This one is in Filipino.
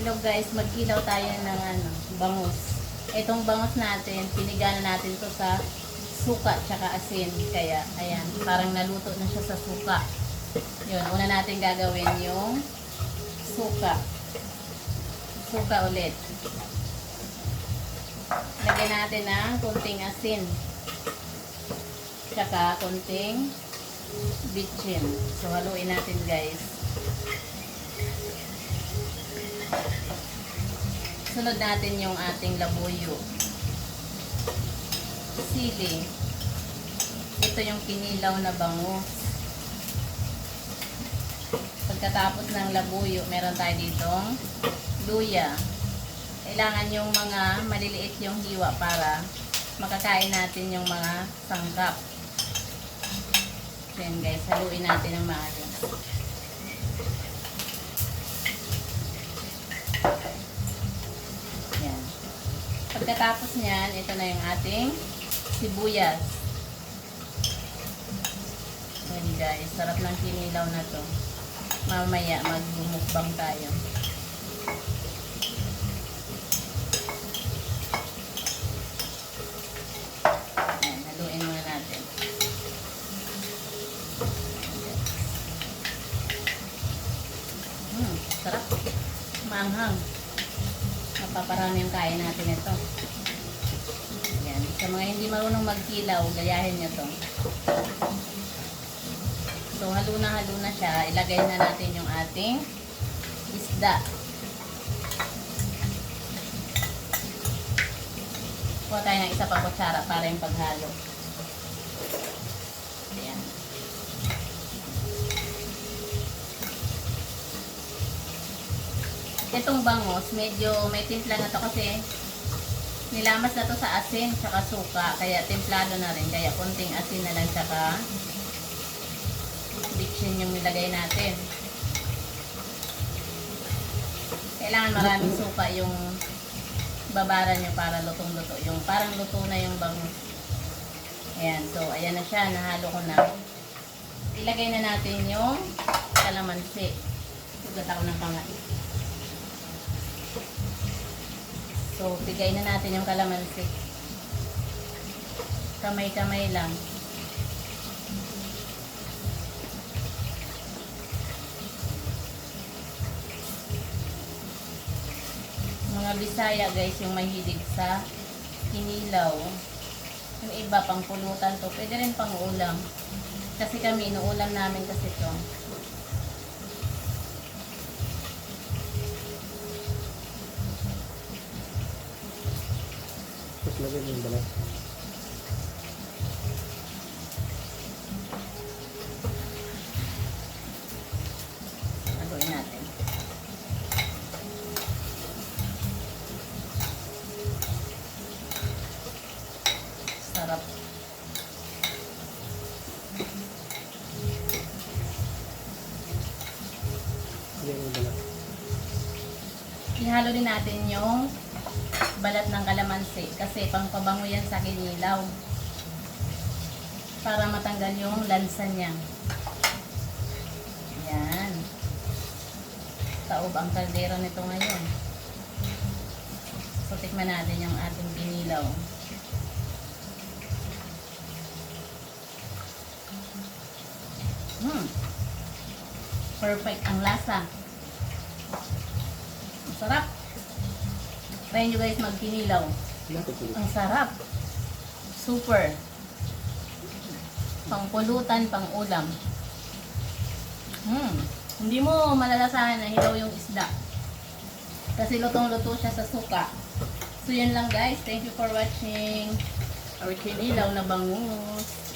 Hello guys, magkilaw tayo ng ano, bangus. Itong bangus natin, pinigana natin to sa suka tsaka asin. Kaya, ayan, parang naluto na siya sa suka. Yun, una natin gagawin yung suka. Suka ulit. Lagyan natin ng kunting asin. Tsaka kunting bitchin. So, haluin natin guys. Sunod natin yung ating labuyo. Sili. Ito yung kinilaw na bangus. Pagkatapos ng labuyo, meron tayo ditong luya. Kailangan yung mga maliliit yung hiwa para makakain natin yung mga sangkap. So yun guys, haluin natin ng maayos. Pagkatapos niyan, ito na yung ating sibuyas. Yan guys, sarap ng kinilaw na to. Mamaya magbumukbang tayo. Yan, haluin muna natin. Hmm, sarap. Maanghang. Mapaparami yung kain natin ito. Yan. Sa mga hindi marunong magkilaw, gayahin nyo to. So, halo na na siya. Ilagay na natin yung ating isda. Kuha tayo ng isa pang kutsara para yung paghalo. Ayan. Itong bangos, medyo may timpla na to kasi nilamas na to sa asin tsaka suka. Kaya templado na rin. Kaya konting asin na lang tsaka bitchin yung nilagay natin. Kailangan maraming suka yung babara nyo para lutong-luto. Yung parang luto na yung bangus. Ayan. So, ayan na siya. Nahalo ko na. Ilagay na natin yung kalamansi. Sugat ako ng pangat. So, bigay na natin yung kalamansi. Kamay-kamay lang. Mga Bisaya guys, yung mahilig sa kinilaw. Yung iba pang pulutan to, pwede rin pang ulam. Kasi kami, inuulam namin kasi to. Lagyan mo yung balat. Sarap. Ihalo din natin yung balat ng kalamansi kasi pangpabango yan sa kinilaw. Para matanggal yung lansa niya. Yan. Taob ang kaldero nito ngayon. So, tikman natin yung ating kinilaw. Hmm. Perfect ang lasa. Sarap. Try nyo guys magkinilaw. Ang sarap. Super. Pangpulutan, pang ulam. Hmm. Hindi mo malalasahan na hilaw yung isda. Kasi lutong-luto siya sa suka. So yun lang guys. Thank you for watching our kinilaw na bangus.